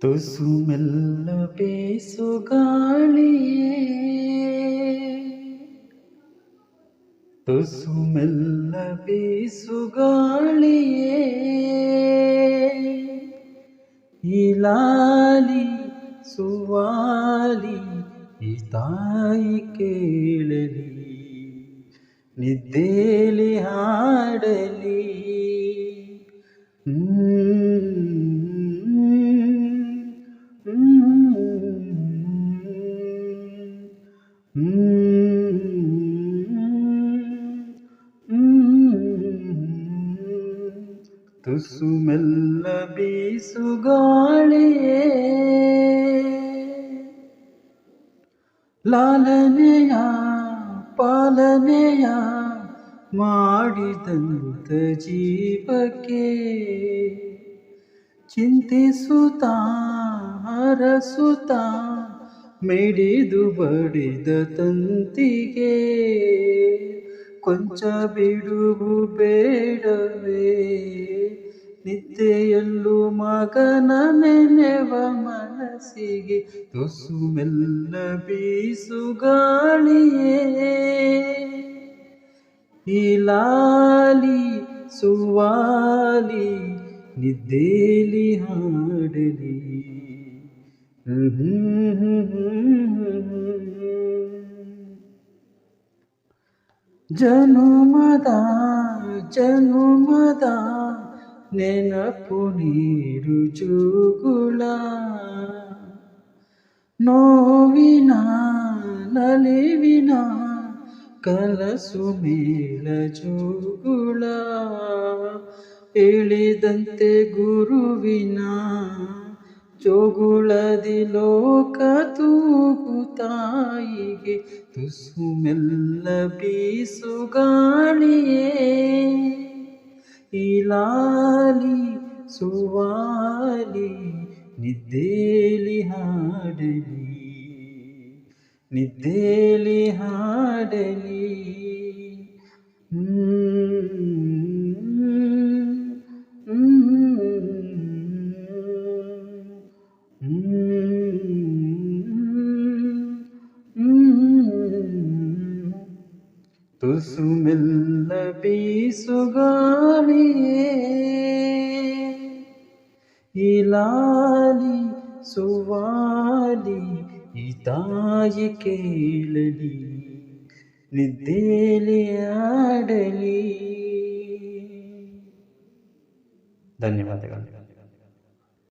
ತುಸು ಮೆಲ್ಲ ಬೇಸು ಗಾಳಿಯೇ. ತುಸು ಮೆಲ್ಲ ಬೇಸು ಗಾಳಿಯೇ. ಈ ಲಾಲಿ ಸುವಾಲಿ, ಈ ತಾಯಿ ಕೇಳಲಿ ನಿದ್ದೇಲಿ ಹಾಡಲಿ. ತುಸು ಮೆಲ್ಲ ಬೀಸು ಗಾಳಿಯೇ ಲಾಲನೆಯ ಪಾಲನೆಯ ಮಾಡಿದಂತ ಜೀವಕ್ಕೆ ಚಿಂತಿಸುತ್ತಾ ಹರಸುತ್ತಾ ಮಿಡಿದು ಬಡಿದ ತಂತಿಗೆ. ಕೊಂಚ ಬಿಡುವು ಬೇಡವೇ? ನಿದ್ದೆಯಲ್ಲೂ ಮಗನ ನೆನೆವ ಮನಸ್ಸಿಗೆ ತುಸು ಮೆಲ್ಲ ಬೀಸು ಗಾಳಿಯೇ? ಈ ಲಾಲಿ ಸುವಾಲಿ ನಿದ್ದೇಲಿ ಹಾಡಲಿ. ಜನುಮದ ಜನುಮದ ನೆನಪು ನೀರು ಜುಗುಳ ನೋವಿನ ನಲಿವಿನ ಕಲಸು ಮೇಳ ಜೋಗುಳ ಇಳಿದಂತೆ ಗುರುವಿನ ಜೋಗುಳದಿ ಲೋಕ ತೂಗು ತಾಯಿಗೆ ತುಸು ಮೆಲ್ಲ ಬೀಸು ಗಾಳಿಯೇ. ಸುವಾಲಿ ನಿದ್ದೇಲಿ ಹಾಡಲಿ ನಿದ್ದೇಲಿ ಹಾಡಲಿ. ತುಸು ಮೆಲ್ಲ ಬೀಸು ಗಾಳಿಯೇ ಈ ಲಾಲಿ ಸುವಾಲಿ ಈ ತಾಯಿ ಕೇಳಲಿ ನಿದ್ದೇಲಿ ಆಡಲಿ ಧನ್ಯವಾದಗಳು